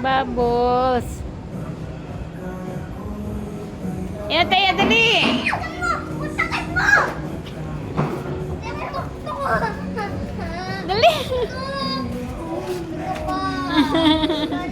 Bubbles. Ya teh ya tadi. Deli.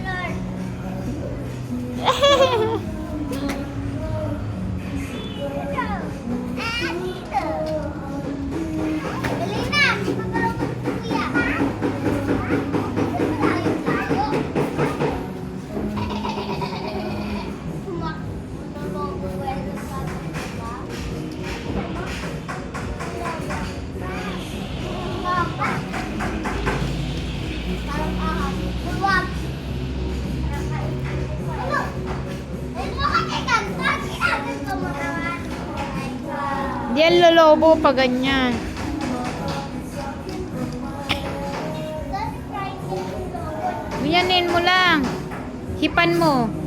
Yan lolobo pa ganyan. Ganyanin mo lang. Hipan mo.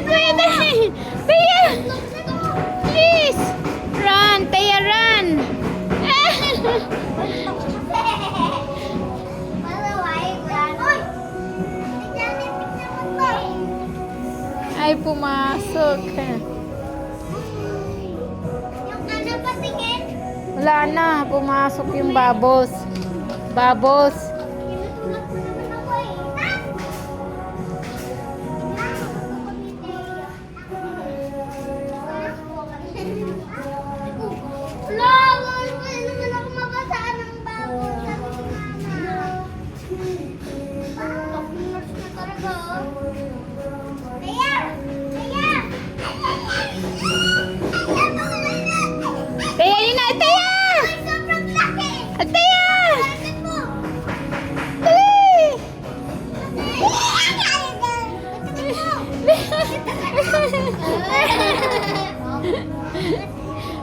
not pwede. Taya, please. Run, Taya, run. Ay, pumasok. Wala na, pumasok yung babos. Babos.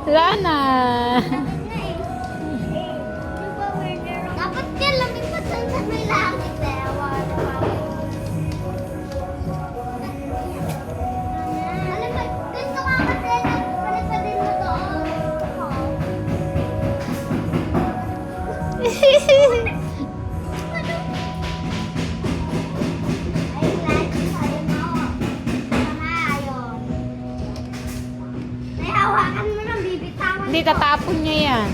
Wala na. Dapat ka lang ipatay sa may langit eh. Hehehehe hawakan mo nang bibitawan Hindi, tatapon niya yan.